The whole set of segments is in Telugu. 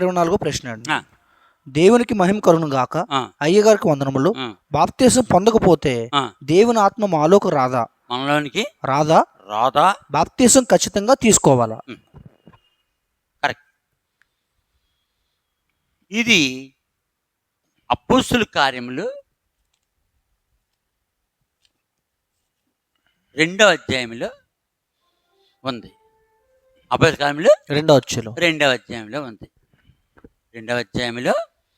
ఇరవై నాలుగో ప్రశ్న అండి. దేవునికి మహిమ కరుణు గాక అయ్యగారికి వందనములు. బాప్తీసం పొందకపోతే. దేవుని ఆత్మ మాలోకి రాదా? మనలోనికి రాదా? రాదా? బాప్తీసం ఖచ్చితంగా తీసుకోవాలా? కరెక్ట్. ఇది అప్పుస్తుల కార్యములు రెండవ అధ్యాయంలో ఉంది. అప్పుల కార్యములు రెండో వచ్చులో రెండవ అధ్యాయంలో ఉంది. రెండవ అధ్యాయంలో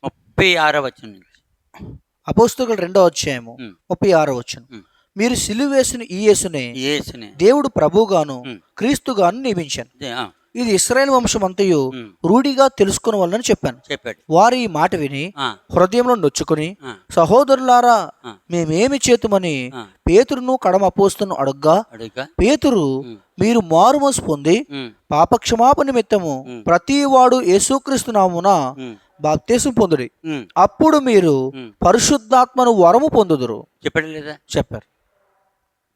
ముప్పై ఆరో వచనం నుంచి అపోస్తులు రెండో అధ్యాయము. ముప్పై ఆరో వచ్చును. మీరు సిలువ వేసిన ఈ యేసునే యేసుని దేవుడు ప్రభుగాను. క్రీస్తుగాను నియమించాను ఇది ఇస్రాయేల్ వంశం అంతయు రూఢిగా తెలుసుకుని వాళ్ళని చెప్పాను. చెప్పాడు. వారు ఈ మాట విని హృదయంలో నొచ్చుకుని సహోదరులారా. మేమేమి చేతుమని. పేతురును కడమ అపోస్తును అడుగ్గా పేతురు మీరు మారుమోసు పొంది పాపక్షమాపణ నిమిత్తము. ప్రతి వాడు యేసుక్రీస్తు నామున ఉమ్, బాప్తీసం పొందుడి. అప్పుడు మీరు. పరిశుద్ధాత్మను వరము పొందుదురు. చెప్పాడు లేదా? చెప్పారు.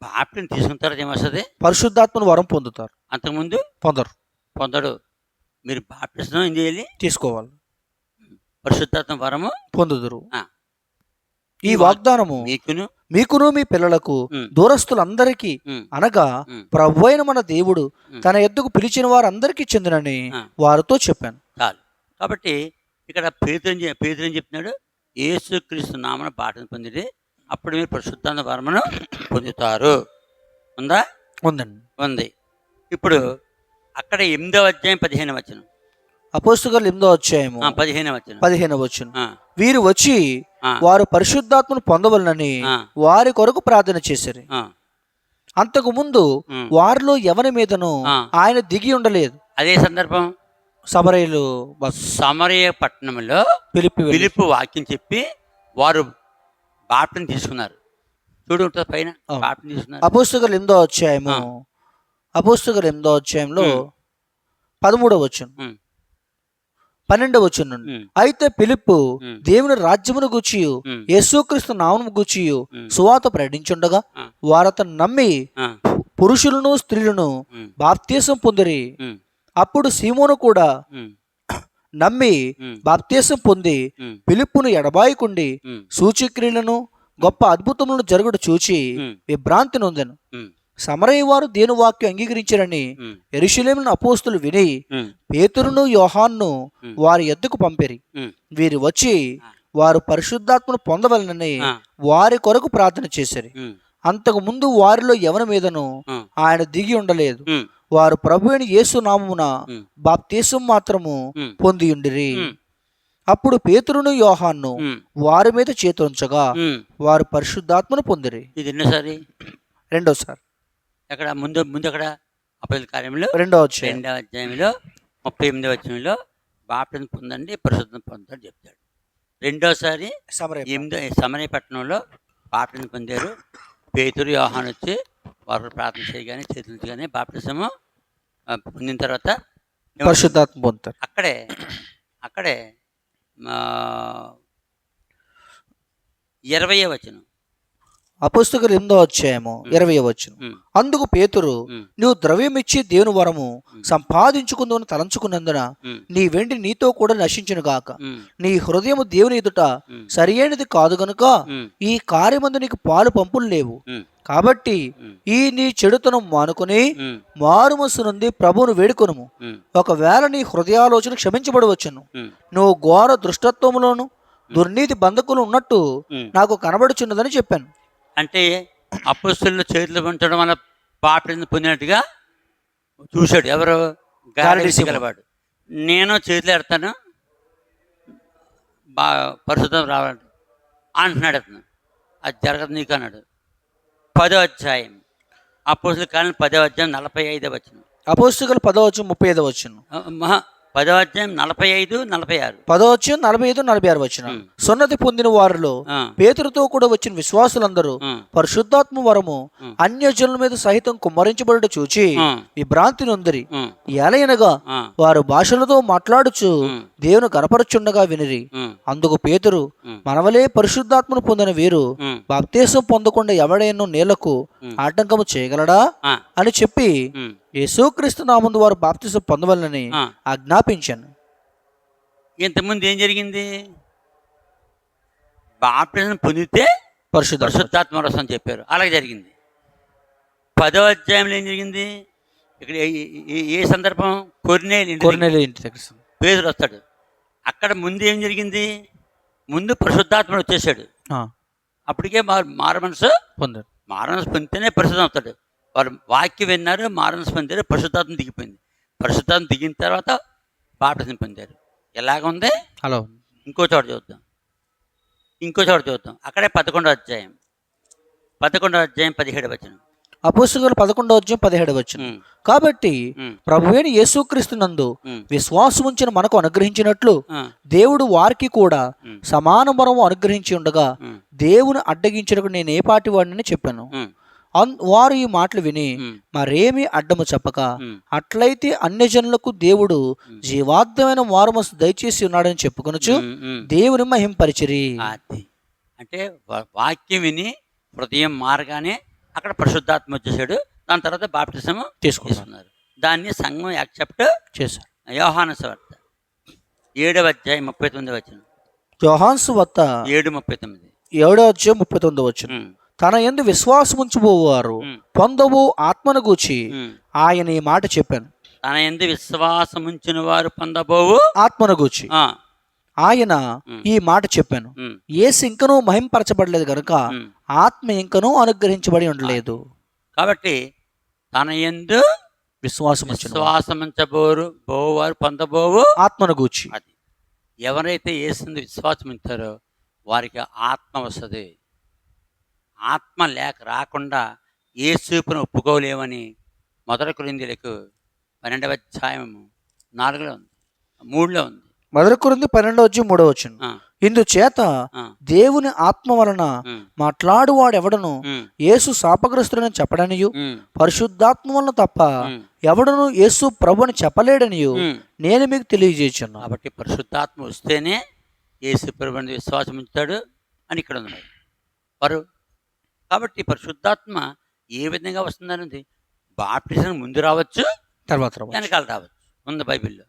బాప్టిని తీసుకున్న తర్వాత ఏమొస్తుంది? పరిశుద్ధాత్మను వరం పొందుతారు. అంతకుముందు? పొందరు. పొందడు. మీరు బాప్టిజం ఏం చేయాలి? తీసుకోవాలి. పరిశుద్ధాత్మ వరము పొందుదురు. ఈ వాగ్దానము మీకును మీకును మీ పిల్లలకు దూరస్తులందరికీ అనగా ప్రభు అయిన మన దేవుడు. తన ఎద్దుకు పిలిచిన వారందరికీ చెందినని. వారితో చెప్పాను. చాలు. కాబట్టి ఇక్కడ పేతుని పేతుని చెప్తున్నాడు యేసుక్రీస్తు నామన బాటను పొందితే అప్పుడు మీరు పరిశుద్ధాత్మ వరమును పొందుతారు. ఉందా? ఉందండి. ఉంది. ఇప్పుడు అక్కడ ఎనిమిదవ అధ్యాయం పదిహేను వచనం. అపోస్తుగలు ఎనిమిదో అధ్యాయము ఆ, పదిహేను వచనం. పదిహేను వచ్చును వీరు వచ్చి వారు పరిశుద్ధాత్మను పొందవలనని వారి కొరకు ప్రార్థన చేశారు. అంతకు ముందు. వారిలో ఎవరి మీదను. ఆయన దిగి ఉండలేదు. అదే సందర్భం. సమరయులు సమరయ పట్టణంలో పిలిపి పిలుపు వాక్యం చెప్పి వారు బాప్టిని తీసుకున్నారు. చూడు ఉంటుంది పైన. బాప్టిని తీసుకున్నారు. అపోస్తుగలు ఎనిమిదో అధ్యాయము. అపోస్తుగలు ఎనిమిదో అధ్యాయంలో. పదమూడవ వచ్చును పన్నెండవ వచ్చును అయితే పిలుపు దేవుని రాజ్యమును గూర్చియు యేసుక్రీస్తు నామను గూర్చియు సువాత ప్రకటించుండగా. వారతను నమ్మి పురుషులను స్త్రీలను బాప్తీసం పొందిరి. అప్పుడు సీమోను కూడా నమ్మి బాప్తీసం పొంది పిలుపును ఎడబాయికుండి సూచక్రియలను గొప్ప అద్భుతములను జరుగుడు చూచి విభ్రాంతి నొందెను. ఉమ్, సమరయ్య వారు దేని వాక్యం అంగీకరించారని ఎరుషులేమున అపోస్తులు విని పేతురును యోహాన్ను. వారి ఎద్దుకు పంపిరి. వీరు వచ్చి. వారు పరిశుద్ధాత్మను పొందవలనని వారి కొరకు ప్రార్థన చేశారు అంతకు ముందు వారిలో ఎవరి మీదను ఆయన దిగి ఉండలేదు. వారు ప్రభు అయిన యేసు నామమున బాప్తీసం మాత్రము పొందియుండిరి అప్పుడు పేతురును యోహాన్ను వారి మీద చేతుంచగా. వారు పరిశుద్ధాత్మను పొందిరి. ఇది ఎన్నోసారి రెండోసారి. ఎక్కడ ముందు ముందు అక్కడ అపరిల కార్యంలో రెండో వచ్చాయి రెండవ అధ్యాయంలో ముప్పై ఎనిమిదవ అధ్యాయంలో బాప్టిని పొందండి పరిశుద్ధం పొందండి చెప్తాడు. రెండోసారి ఎనిమిదో సమరయ పట్టణంలో బాప్టిని పొందారు. పేతురు యోహాన్ వచ్చి వారు ప్రార్థన చేయగానే చేతులుగానే బాప్టిజము పొందిన తర్వాత? పరిశుద్ధాత్మ పొందుతారు. అక్కడే అక్కడే ఇరవయే వచనం. అపుస్తకులు ఎనిమిదో అధ్యాయము ఇరవై వచ్చును అందుకు పేతురు నువ్వు ద్రవ్యం ఇచ్చి దేవుని వరము సంపాదించుకుందని తలంచుకున్నందున నీ వెండి నీతో కూడా నశించును గాక. నీ హృదయము దేవుని ఎదుట సరియైనది కాదు గనుక ఈ కార్యమందు నీకు పాలు పంపులు లేవు. కాబట్టి ఈ నీ చెడుతనం మానుకుని మారుమస్సు నుండి ప్రభువును వేడుకొనుము. ఉమ్, ఒకవేళ నీ హృదయాలోచన క్షమించబడవచ్చును. నువ్వు ఘోర దృష్టత్వములోను దుర్నీతి బంధకులు ఉన్నట్టు. నాకు కనబడుచున్నదని చెప్పాను. అంటే అపస్తుల్లో చేతులు ఉంచడం వల్ల బాప్టిజం పొందినట్టుగా చూశాడు. ఎవరు. గలవాడు నేను చేతులు ఎడతాను బా పరిశుద్ధం రావాలి అంటున్నాడు అతను. అది జరగదు నీకు అన్నాడు. పదో అధ్యాయం. అపోస్తుల కాలం పదో అధ్యాయం నలభై ఐదో వచ్చిన అపోస్తుగలు పదవచ్చు ముప్పై ఐదో వచ్చును పదో అధ్యాయం నలభై ఐదు నలభై ఆరు. పదవచ్చు నలభై ఐదు నలభై ఆరు వచ్చిన. సున్నతి పొందిన వారిలో పేతురుతో కూడా వచ్చిన విశ్వాసులందరూ పరిశుద్ధాత్మ వరము. అన్యజనుల మీద సహితం కుమ్మరించబడుట చూచి ఆ, ఈ భ్రాంతి నొందిరి ఎలయనగా వారు భాషలతో మాట్లాడుచు దేవుని కనపరుచుండగా వినిరి. అందుకు పేతురు మనవలే పరిశుద్ధాత్మను పొందిన వీరు ఉమ్, బాప్తీసం పొందకుండా ఎవడైనా నేలకు ఉమ్. ఆటంకము చేయగలడా అని చెప్పి యేసుక్రీస్తు నామందు వారు బాప్తీసం పొందవలనని ఆ. ఆజ్ఞాపించాను. ఇంతకుముందు ఏం జరిగింది? బాప్టిజం పొందితే పరిశుద్ధ పరిశుద్ధాత్మ రసం అని చెప్పారు. అలాగే జరిగింది. పదో అధ్యాయంలో ఏం జరిగింది? ఇక్కడ ఏ- సందర్భం? కొరినేలు కొరినేలు ఇంటి దగ్గర పేదరు వస్తాడు. అక్కడ ముందు ఏం జరిగింది? ముందు పరిశుద్ధాత్ముడు వచ్చేసాడు. అప్పటికే మారు మారు మనసు పొందారు మారు మనసు పొందితేనే పరిశుద్ధం అవుతాడు. వారు వాక్యం విన్నారు మారు మనసు పొందారు పరిశుద్ధాత్మ దిగిపోయింది. పరిశుద్ధాత్మ దిగిన తర్వాత బాప్టిజం పొందారు. ఎలాగ ఉంది? అలా ఇంకో చోట చూద్దాం. ఇంకో చోట చూద్దాం. అక్కడే పదకొండో అధ్యాయం. పదకొండో అధ్యాయం పదిహేడు వచనం. అపోస్తులు పదకొండవ అధ్యాయం పదిహేడు వచ్చిన కాబట్టి ఉమ్, ప్రభువైన యేసుక్రీస్తు నందు విశ్వాసం ఉంచిన మనకు అనుగ్రహించినట్లు దేవుడు వారికి కూడా సమాన వరము అనుగ్రహించి ఉండగా దేవుని అడ్డగించడానికి నేను ఏ పాటి వాడిని చెప్పాను. వారు ఈ మాటలు విని మరేమి అడ్డము చెప్పక అట్లయితే అన్యజనులకు దేవుడు జీవార్థమైన మారుమసు దయచేసి ఉన్నాడని చెప్పుకొనొచ్చు. దేవుని మహింపరిచిరి అంటే వాక్యం విని హృదయం మారగానే అక్కడ పరిశుద్ధాత్మ వచ్చేసాడు. దాని తర్వాత బాప్టిజం తీసుకున్నారు. దాన్ని సంఘం యాక్సెప్ట్ చేశారు. యోహాన స్వార్త. ఏడవ అధ్యాయం ముప్పై తొమ్మిది వచ్చిన యోహాన్స్ వద్ద ఏడు ముప్పై తొమ్మిది. ఏడో అధ్యాయం ముప్పై తొమ్మిది వచ్చిన తన ఎందు విశ్వాసం ఉంచుబోవారు ఉమ్, పొందవు ఆత్మను ఉమ్. ఆయన ఈ మాట చెప్పాను. తన ఎందు విశ్వాసం ఉంచిన వారు పొందబోవు ఆత్మను గూర్చి ఆ, ఆయన. ఈ మాట చెప్పాను. ఏసు ఇంకనూ మహింపరచబడలేదు గనుక ఉమ్. ఆత్మ ఇంకనూ అనుగ్రహించబడి ఉండలేదు. కాబట్టి తన ఎందు విశ్వాసం ఉంచిన విశ్వాసం ఉంచబోరు బోవారు పొందబోవు ఆత్మను గూర్చి అది. ఎవరైతే ఏసింది విశ్వాసం ఉంచారో వారికి ఆత్మ వస్తుంది. ఆత్మ లేక రాకుండా ఏ చూపును ఒప్పుకోలేమని మొదటి కొరిందీలకు పన్నెండవ అధ్యాయం నాలుగులో ఉంది మూడులో ఉంది. మొదటి కొరింది పన్నెండో వచ్చి మూడో వచ్చిన ఆ, ఇందుచేత దేవుని ఆత్మ వలన మాట్లాడువాడెవడను యేసు శాపగ్రస్తుడని చెప్పడనియు పరిశుద్ధాత్మ వలన తప్ప ఎవడను యేసు ప్రభు అని చెప్పలేడనియు. నేను మీకు తెలియజేయుచున్నా కాబట్టి పరిశుద్ధాత్మ వస్తేనే ఏసు ప్రభుని విశ్వాసం ఉంచుతాడు అని ఇక్కడ ఉంది. మరి. వారు కాబట్టి పరిశుద్ధాత్మ ఏ విధంగా వస్తుందనేది బాప్టిజం ముందు రావచ్చు తర్వాత. వెనకాల రావచ్చు. ఉంది బైబిల్లో.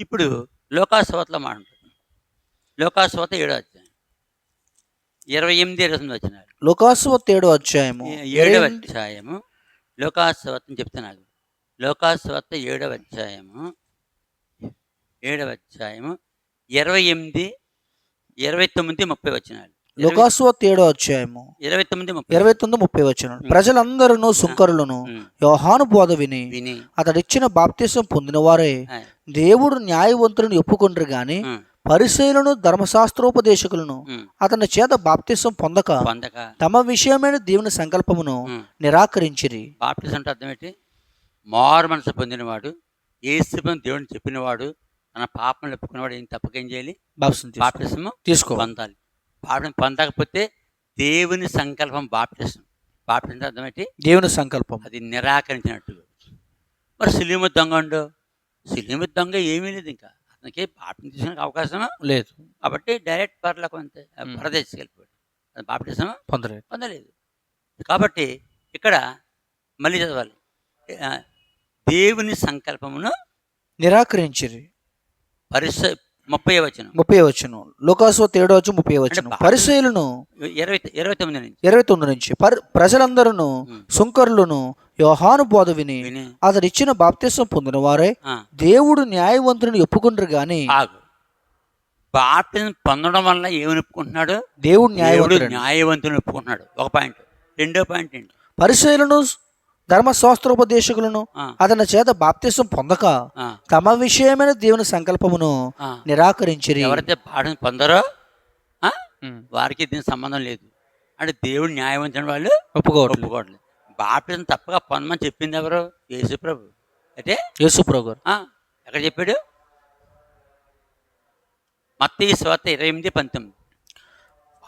ఇప్పుడు లోకాసవతలో మాట ఉంటుంది. లోకాసవత ఏడో అధ్యాయం. ఇరవై ఎనిమిది ఇరవై తొమ్మిది వచ్చినారు లోకాసువత్ ఏడో అధ్యాయము. ఏడవ అధ్యాయము. లోకాసవతం చెప్తున్నాను లోకాసవత ఏడవ అధ్యాయము. ఏడవ అధ్యాయము. ఇరవై ఎనిమిది ఇరవై తొమ్మిది ముప్పై వచ్చినారు లోకాసువత్ ఏడో అధ్యాయము. ఇరవై తొమ్మిది ఇరవై తొమ్మిది ముప్పై వచ్చిన ప్రజలందరూ సుంకరులను యోహాను బోధ విని అతడిచ్చిన బాప్తిసం పొందిన వారే దేవుడు న్యాయవంతులను ఒప్పుకుంటారు గాని పరిశీలను ధర్మశాస్త్రోపదేశకులను అతని చేత బాప్తిసం పొందక పొందక తమ విషయమైన దేవుని సంకల్పమును నిరాకరించిరి. బాప్టిజం అంటే అర్థం ఏంటి? మారు మనసు పొందినవాడు ఏసుపని దేవుడిని చెప్పినవాడు తన పాపం ఒప్పుకున్నవాడు ఏం తప్పకేం చేయాలి? బాప్తిసం తీసుకో. పొందాలి. బాప్టిజం పొందకపోతే దేవుని సంకల్పం బాప్టిజం బాప్టిజం అర్థం ఏంటి దేవుని సంకల్పం. అది నిరాకరించినట్టు. మరి సిలిమ దొంగ ఉండు. సిలిమ దొంగ ఏమీ లేదు ఇంకా. అతనికి బాప్టిజం తీసుకునే అవకాశం లేదు. కాబట్టి డైరెక్ట్ పర్లకు అంతే. ఉమ్. పరదేశకి వెళ్ళిపోయాడు. అది బాప్టిజం పొందలేదు. పొందలేదు. కాబట్టి ఇక్కడ మళ్ళీ చదవాలి. దేవుని సంకల్పమును నిరాకరించిరి. పరిస ముప్పై వచనం. ముప్పై వచ్చును లోకాసువత్ ఏడో వచ్చి ముప్పై వచ్చును పరిశీలను ఇరవై ఇరవై తొమ్మిది నుంచి. ఇరవై తొమ్మిది నుంచి. పర్- ప్రజలందరూ. సుంకరులను యోహాను బోధ విని అతడు ఇచ్చిన బాప్తిసం పొందిన వారే దేవుడు న్యాయవంతుని ఒప్పుకుంటారు గాని ఆగు. బాప్టిజం పొందడం వల్ల ఏమని ఒప్పుకుంటున్నాడు? దేవుడు దేవుడు న్యాయవంతుడు న్యాయవంతుని ఒప్పుకుంటున్నాడు. ఒక పాయింట్. రెండో పాయింట్ ఏంటి? పరిశీలను ధర్మశాస్త్రోపదేశకులను అతని చేత బాప్తిసం పొందక ఆ, తమ విషయమైన దేవుని సంకల్పమును. నిరాకరించిరి. ఎవరైతే బాప్టిజం పొందరో. వారికి దీనికి సంబంధం లేదు. అంటే దేవుడు న్యాయవంతుని వాళ్ళు ఒప్పుకోవట్లేదు. ఒప్పుకోవట్లేదు. బాప్టిజం తప్పగా పొందమని చెప్పింది ఎవరు? యేసుప్రభు అయితే యేసు ప్రభు గారు. ఆ, ఎక్కడ చెప్పాడు? మత్తయి స్వాత ఇరవై ఎనిమిది పంతొమ్మిది.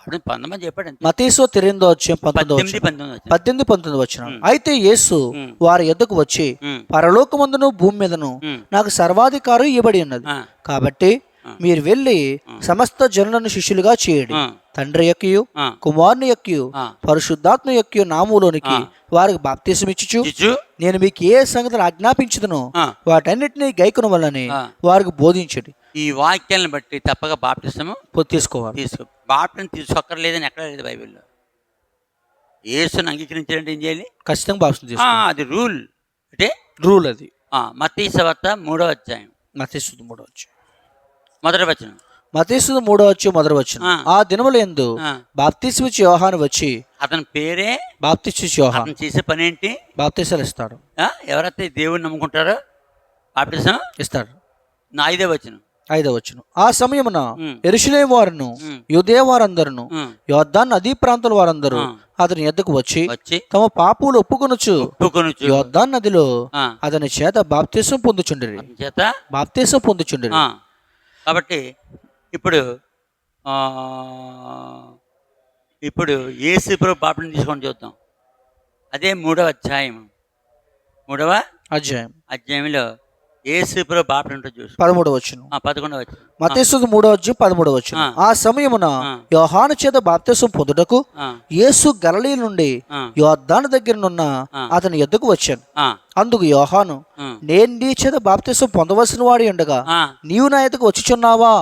వాడు పొందమని చెప్పాడు మతీసో తెరిందో వచ్చే పంతొమ్మిది పద్దెనిమిది పంతొమ్మిది పంతొమ్మిది వచ్చిన. అయితే యేసు. వారి ఎద్దకు వచ్చి పరలోకమందును భూమి మీదను నాకు సర్వాధికారం ఇవ్వబడి ఉన్నది. కాబట్టి. మీరు వెళ్ళి. సమస్త జనులను శిష్యులుగా చేయండి. తండ్రి యొక్కయు కుమారుని యొక్కయు. పరిశుద్ధాత్మ యొక్కయు నామములోనికి ఆ. వారికి బాప్తీసం ఇచ్చుచు. చిచ్చు నేను మీకు ఏ సంగతులు ఆజ్ఞాపించదునో వాటన్నిటినీ గైకున వల్లని. వారికి బోధించండి. ఈ వాక్యాలను బట్టి తప్పక బాప్టిసము తీసుకోవాలి. తీసుకో బాప్టిని తీసుకోక్కర్లేదని ఎక్కడ లేదు బైబిల్లో. యేసుని అంగీకరించాలంటే ఏం చేయాలి? ఖచ్చితంగా తీసుకోవాలి. అది రూల్. అంటే? రూల్ అది. మతీసవత మూడో అధ్యాయం. మతేసుడు మూడో వచ్చి మొదటి వచనం. మతేసుడు మూడో వచ్చి మొదటి వచ్చిన ఆ. దినములు ఎందు ఆ, బాప్తిస్మిచ్చి యోహాను వచ్చి అతని పేరే యోహాన్. అతను చేసే పని ఏంటి? బాప్తిసాలు ఇస్తాడు. ఎవరైతే దేవుని నమ్ముకుంటారో బాప్టిజం ఇస్తాడు. నా ఐదే వచనం. ఐదవ వచ్చును ఆ సమయమున ఉమ్, ఎరుషులేం వారును యుదే వారందరును యోద్ధాన్ నదీ ప్రాంతాల వారందరూ. అతని ఎద్దకు వచ్చి తమ పాపులు ఒప్పుకొనుచు ఒప్పుకొనుచు యోద్ధాన్ నదిలో అతని చేత బాప్తీసం పొందుచుండిరి. చేత బాప్తీసం పొందుచుండిరి. కాబట్టి ఇప్పుడు ఆ, ఇప్పుడు ఏసు ప్రభు బాప్టిని తీసుకొని చూద్దాం. అదే మూడవ అధ్యాయం మూడవ అధ్యాయం. అధ్యాయంలో ఏసు ప్రభు బాప్టిని ఉంటుంది చూసుకో పదమూడవ వచ్చును ఆ, పదకొండవ వచ్చిన మతేసు మూడవ అధ్యాయం పదమూడవ వచ్చును ఆ. సమయమున. యోహాను చేత బాప్తీసం పొందుటకు యేసు గలలీ నుండి యోద్ధాను దగ్గరనున్న. అతని ఎద్దుకు వచ్చాను. అందుకు యోహాను నేను నీ చేత బాప్తీసం పొందవలసిన వాడి ఉండగా నీవు నా ఎద్దకు వచ్చుచున్నావా?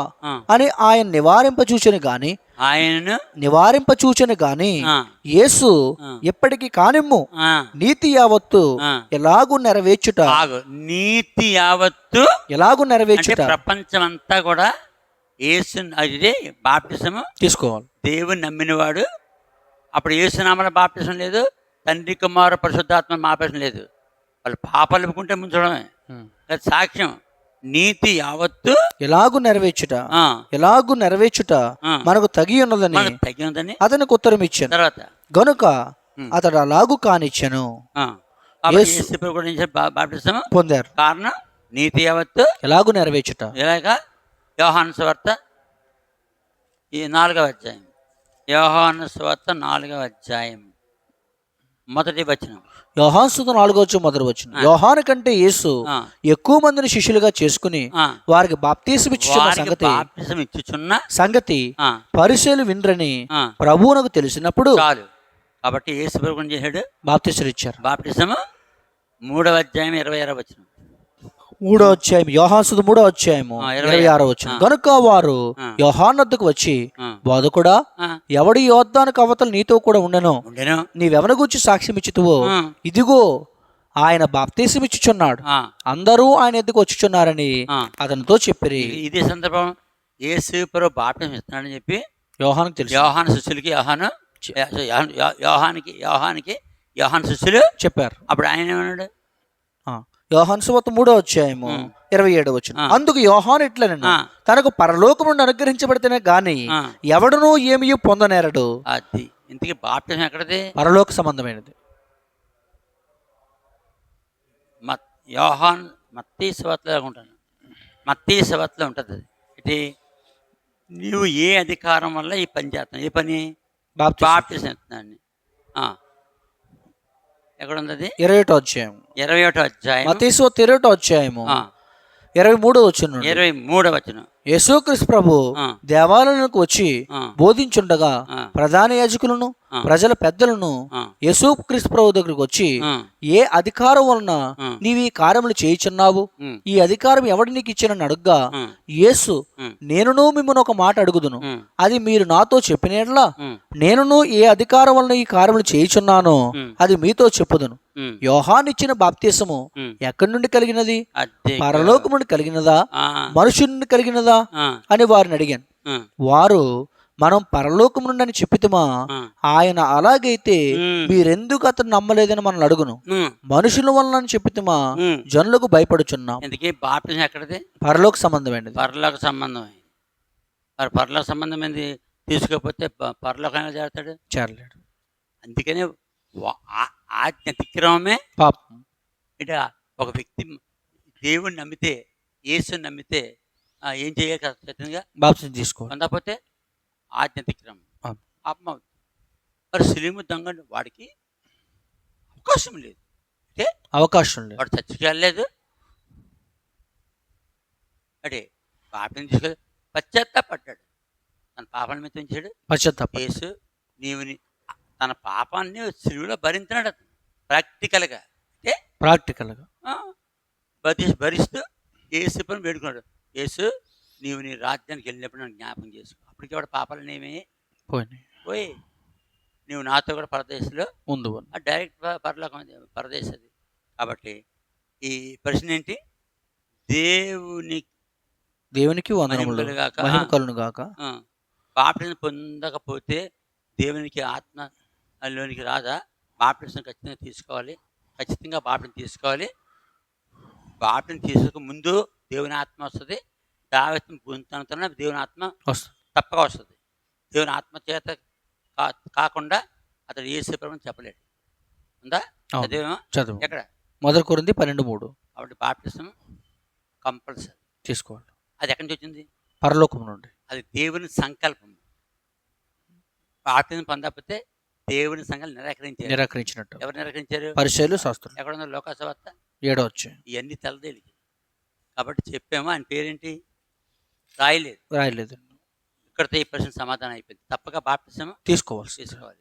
అని ఆయన నివారింపచూచని గాని ఆయనను నివారింపచూచని గాని ఆ, యేసు. ఎప్పటికి కానిమ్ము. నీతి యావత్తు. ఎలాగు నెరవేర్చుట. నీతి యావత్తు ఎలాగు నెరవేర్చుట. ప్రపంచం అంతా కూడా యేసు అదే బాప్టిసము తీసుకోవాలి. దేవుని నమ్మినవాడు. అప్పుడు ఏసునామల బాప్టిజం లేదు. తండ్రి కుమార పరిశుద్ధాత్మ బాప్టిజం లేదు. వాళ్ళు పాపాలు ఒప్పుకుంటే ముంచడమే. సాక్ష్యం. నీతి యావత్తు ఎలాగు నెరవేర్చుట ఆ, ఎలాగు నెరవేర్చుట మనకు తగి ఉన్నదని మనకు తగినదని అతనికి ఉత్తరం ఇచ్చాను. తర్వాత. గనుక. అతడు అలాగు కానిచ్చాను. పొందారు. కారణం నీతి యావత్తు ఎలాగు నెరవేర్చుట. ఇలాగ యోహాను స్వార్త ఈ నాలుగవ అధ్యాయం. యోహాను స్వార్త నాలుగవ అధ్యాయం. మొదటి వచనం. యోహాన్ సుత నాలుగో వచ్చి మొదలు వచ్చిన యోహాను కంటే యేసు ఎక్కువ మందిని శిష్యులుగా చేసుకుని వారికి బాప్తీసం ఇచ్చుచున్న సంగతి ఇచ్చుచున్న సంగతి పరిశీలు వినరని ప్రభువునకు తెలిసినప్పుడు చాలు. కాబట్టి యేసు ప్రభు చేశాడు? బాప్తీసులు ఇచ్చారు. బాప్టిజం మూడవ అధ్యాయం ఇరవై ఆరో వచనం. మూడో అధ్యాయం యోహాన్సుదు మూడో అధ్యాయము ఇరవై ఆరో వచ్చిన ఆ. గనుక వారు ఆ. యోహాన్ వద్దకు వచ్చి బోధకుడా ఎవడి యోద్ధానికి అవతలు నీతో కూడా ఉండను? నీవెవరి గురించి సాక్ష్యం ఇచ్చుతువో ఇదిగో ఆయన బాప్తీసం ఇచ్చుచున్నాడు అందరూ ఆయన ఎద్దుకు వచ్చుచున్నారని. అతనితో చెప్పిరి. ఇది- సందర్భం. యేసు ప్రభు బాప్టిజం ఇస్తున్నాడని చెప్పి యోహానికి తెలుసు. యోహాను శిష్యులకి యోహాను యోహానికి యోహానికి యోహాను శిష్యులు చెప్పారు. అప్పుడు ఆయన ఏమన్నాడు. యోహాను సువార్త మూడో అధ్యాయము. ఇరవై ఏడో వచ్చిన. అందుకు యోహాన్ ఇట్లనను ఆ, తనకు పరలోకం నుండి అనుగ్రహించబడితేనే గాని ఎవడునూ ఏమీ పొందనేరడు. అది. ఇంతకీ బాప్టిజం ఎక్కడది? పరలోక సంబంధమైనది. మత్ యోహాన్ మత్తీ సవత్లో ఉంటాను మత్తీ సవత్లో ఉంటుంది అది. ఇది నీవు ఏ అధికారం వల్ల ఈ పని చేస్తున్నావు? ఏ పని? బాప్తిసం. ఎక్కడ ఉంది ఇరవై ఒకటో అధ్యాయం ఇరవై ఒకటో అధ్యాయం మతీసు ఇరవై అధ్యాయము. ఇరవై మూడో వచ్చిన ఇరవై మూడవ వచనం. యేసుక్రీస్తు ప్రభు ఆ, దేవాలయానికి వచ్చి బోధించుండగా ప్రధాన యాజకులను. ప్రజల పెద్దలను యేసుక్రీస్తు ప్రభు దగ్గరికి వచ్చి ఏ అధికారం వలన. నీవు ఈ కార్యములు చేయుచున్నావు? ఈ అధికారం ఎవడు నీకు ఇచ్చినని అడుగ్గా యేసు నేనును మిమ్మల్ని ఒక మాట అడుగుదును. అది మీరు నాతో చెప్పినట్లా నేనును ఏ అధికారం వలన ఈ కార్యములు చేయుచున్నానో అది మీతో చెప్పుదును. యోహాన్ ఇచ్చిన బాప్తీసము. ఎక్కడి నుండి కలిగినది? పరలోకం నుండి కలిగినదా? మనుషుని నుండి కలిగినదా? ఆ, అని వారిని అడిగాను. వారు మనం పరలోకం నుండి అని చెప్పితమా. ఆయన అలాగైతే మీరెందుకు అతను నమ్మలేదని మనం అడుగును? మనుషుల వలన చెప్పితమా. జనులకు భయపడుచున్నాం. ఇంతకీ బాప్టిజం ఎక్కడది? పరలోక సంబంధమైనది. పరలోక సంబంధం మరి పరలోక సంబంధమైనది తీసుకోకపోతే ప- పరలోకంగా చేస్తాడు? చేరలేడు. అందుకనే ఆజ్ఞ అతిక్రమమే పాపం. ఇట ఒక వ్యక్తి దేవుణ్ణి నమ్మితే యేసుని నమ్మితే ఏం చేయాలి ఖచ్చితంగా బాప్సం తీసుకో పొందకపోతే ఆజ్ఞ. పాపం అవుతుంది మరి సిలిము దొంగ వాడికి అవకాశం లేదు. అవకాశం లేదు. వాడు చచ్చికెళ్ళలేదు అంటే పాపం తీసుకొని పశ్చాత్తాపడ్డాడు. తన పాపాన్ని మీద ఉంచాడు. పశ్చాత్తాప యేసు నీవు నీ- తన పాపాన్ని సిలువలో భరించినాడు అతను. ప్రాక్టికల్గా. అంటే ప్రాక్టికల్గా ఆ, భరి భరిస్తూ ఏసు పని వేడుకున్నాడు. యేసు నీవు నీ రాజ్యానికి వెళ్ళినప్పుడు నన్ను జ్ఞాపకం చేసుకో అప్పటికి కూడా పాపాలనేమి పోయినాయి. పోయి నువ్వు నాతో కూడా పరదేశంలో ముందు. ఆ డైరెక్ట్ పరలోకం పరదేశ్ అది. కాబట్టి ఈ ప్రశ్న ఏంటి? దేవుని దేవునికి వందనములు గాక బాప్టిజం పొందకపోతే దేవునికి ఆత్మలోనికి రాదా? బాప్టిజం ఖచ్చితంగా తీసుకోవాలి. ఖచ్చితంగా బాప్టిజం తీసుకోవాలి. బాప్టిజం తీసుకోక ముందు దేవుని ఆత్మ వస్తుంది. దావత్వం పొందుతున్న దేవుని ఆత్మ వస్తుంది. తప్పక వస్తుంది. దేవుని ఆత్మ చేత కాకుండా అతడు ఏ ప్రభు చెప్పలేడు. ఉందా? చదువు. ఎక్కడ? మొదటి కొరింది పన్నెండు మూడు. కాబట్టి బాప్టిజం కంపల్సరీ. తీసుకోవాలి అది ఎక్కడి నుంచి వచ్చింది? పరలోకం నుండి. అది దేవుని సంకల్పం బాప్టిజం పొందకపోతే దేవుని సంకల్పం నిరాకరించారు. నిరాకరించినట్టు. ఎవరు నిరాకరించారు? పరిచయలు శాస్త్రులు. ఎక్కడ ఉందో లోకాసవార్త ఏడో వచ్చి ఇవన్నీ తెలదేలికి. కాబట్టి చెప్పాము. ఆయన పేరేంటి? రాయలేదు. రాయలేదు ఇక్కడితో ఈ ప్రశ్న సమాధానం అయిపోయింది. తప్పక బాప్టిజం తీసుకోవాల్సి తీసుకోవాలి.